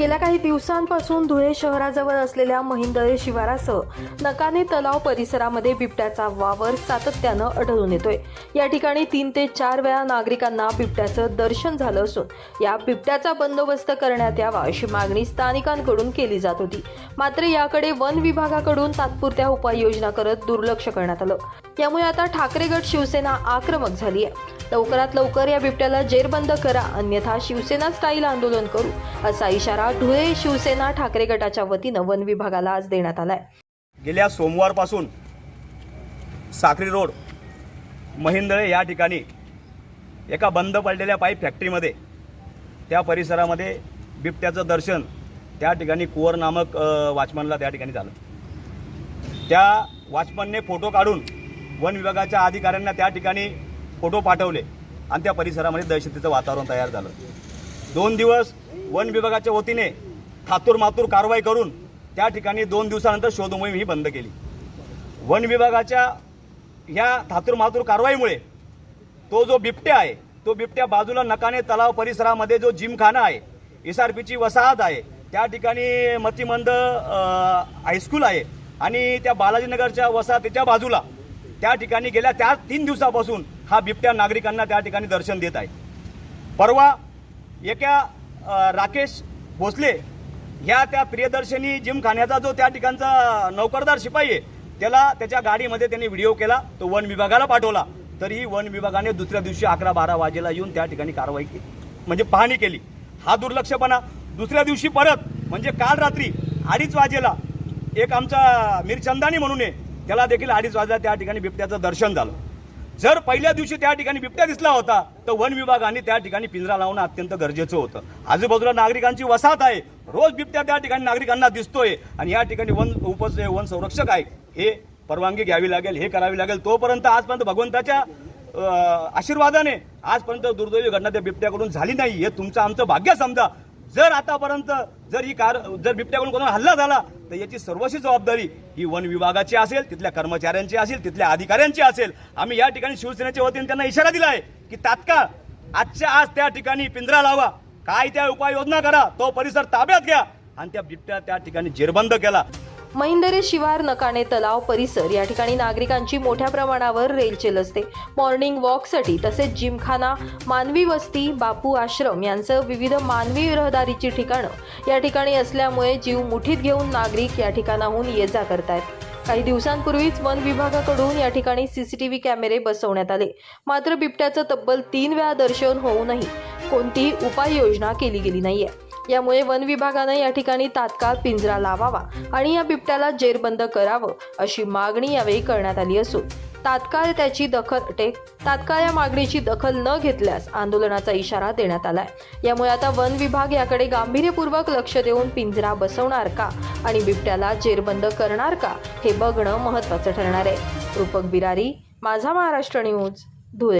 गेल्या काही दिवसांपासून धुळे शहराजवळ असलेल्या महिंदळे शिवारासह नकाने तलाव परिसरामध्ये बिबट्याचा वावर सातत्यानं आढळून येतोय. या ठिकाणी तीन ते चार वेळा नागरिकांना बिबट्याचं दर्शन झालं असून या बिबट्याचा बंदोबस्त करण्यात यावा अशी मागणी स्थानिकांकडून केली जात होती. मात्र याकडे वन विभागाकडून तात्पुरत्या उपाययोजना करत दुर्लक्ष करण्यात आलं. यामुळे आता ठाकरे गट शिवसेना आक्रमक झाली आहे लवकरात लवकर या बिबट्याला जेरबंद करा अन्यथा शिवसेना स्टाईल आंदोलन करू असा इशारा धुळे शिवसेना ठाकरे गटाच्या वतीनं वन विभागाला आज देण्यात आलाय. गेल्या सोमवारपासून साखरी रोड महिंदळे या ठिकाणी एका बंद पडलेल्या पाईप फॅक्टरीमध्ये त्या परिसरामध्ये बिबट्याचं दर्शन त्या ठिकाणी कुवर नामक वाचमनला त्या ठिकाणी झालं. त्या वाचमनने फोटो काढून वन विभागाच्या अधिकाऱ्यांना त्या ठिकाणी फोटो पाठवले आणि त्या परिसरामध्ये दहशतीचं वातावरण तयार झालं. दोन दिवस वन विभागाच्या वतीने थातूर मातूर कारवाई करून त्या ठिकाणी दोन दिवसानंतर शोध मोहीम ही बंद केली. वन विभागाच्या ह्या थातूर मातूर कारवाईमुळे तो जो बिबट्या आहे तो बिबट्या बाजूला नकाने तलाव परिसरामध्ये जो जिमखाना आहे एस आर पीची वसाहत आहे त्या ठिकाणी मतिमंद हायस्कूल आहे आणि त्या बालाजीनगरच्या वसाहतीच्या बाजूला त्या ठिकाणी गेल्या त्या तीन दिवसापासून हा बिबट्या नागरिकांना त्या ठिकाणी दर्शन देत आहे. परवा एका राकेश भोसले ह्या त्या प्रियदर्शनी जिमखान्याचा जो त्या ठिकाणचा नौकरदार शिपाई आहे त्याला त्याच्या गाडीमध्ये त्यांनी व्हिडिओ केला तो वन विभागाला पाठवला. तरीही वन विभागाने दुसऱ्या दिवशी अकरा बारा वाजेला येऊन त्या ठिकाणी कारवाई केली. म्हणजे पाहणी केली. हा दुर्लक्षपणा. दुसऱ्या दिवशी परत म्हणजे काल रात्री अडीच वाजेला एक आमचा मिरचंदानी म्हणून आहे त्याला देखील अडीच वाजता त्या ठिकाणी बिबट्याचं दर्शन झालं. जर पहिल्या दिवशी त्या ठिकाणी बिबट्या दिसला होता तर वन विभागाने त्या ठिकाणी पिंजरा लावणं अत्यंत गरजेचं होतं. आजूबाजूला नागरिकांची वसाहत आहे. रोज बिबट्या त्या ठिकाणी नागरिकांना दिसतोय आणि या ठिकाणी वन उप वन संरक्षक आहे. हे परवानगी घ्यावी लागेल हे करावी लागेल. तोपर्यंत आजपर्यंत भगवंताच्या आशीर्वादाने आजपर्यंत दुर्दैवी घटना त्या बिबट्याकडून झाली नाही. हे तुमचं आमचं भाग्य समजा. जर आतापर्यंत जर ही कार जर बिबट्याकडून कोणाला हल्ला झाला तर याची सर्वशी जबाबदारी ही वन विभागाची असेल तिथल्या कर्मचाऱ्यांची असेल तिथल्या अधिकाऱ्यांची असेल. आम्ही या ठिकाणी शिवसेनेच्या वतीने त्यांना इशारा दिला आहे की तात्काळ आजच्या आज त्या ठिकाणी पिंजरा लावा. काय त्या उपाययोजना करा तो परिसर ताब्यात घ्या. आणि त्या बिबट्या त्या ठिकाणी जेरबंद केला. महिंदरे शिवार नकाणे तलाव परिसर या ठिकाणी नागरिकांची मोठ्या प्रमाणावर रेलचेल असते मॉर्निंग वॉकसाठी तसेच जिमखाना मानवी वस्ती बापू आश्रम यांचं विविध मानवी रहदारीची ठिकाणं या ठिकाणी असल्यामुळे जीव मुठीत घेऊन नागरिक या ठिकाणाहून ये जा करतायत. काही दिवसांपूर्वीच वन विभागाकडून या ठिकाणी सीसीटीव्ही कॅमेरे बसवण्यात आले. मात्र बिबट्याचं तब्बल तीन वेळा दर्शन होऊनही कोणतीही उपाययोजना केली गेली नाहीये. यामुळे वन विभागानं या ठिकाणी तात्काळ पिंजरा लावावा आणि या बिबट्याला जेरबंद करावं अशी मागणी यावेळी करण्यात आली असून तात्काळ त्याची दखल टेक तात्काळ या मागणीची दखल न घेतल्यास आंदोलनाचा इशारा देण्यात आलाय. यामुळे आता वन विभाग याकडे गांभीर्यपूर्वक लक्ष देऊन पिंजरा बसवणार का आणि बिबट्याला जेरबंद करणार का हे बघणं महत्त्वाचं ठरणार आहे. रूपक बिरारी माझा महाराष्ट्र न्यूज धुळे.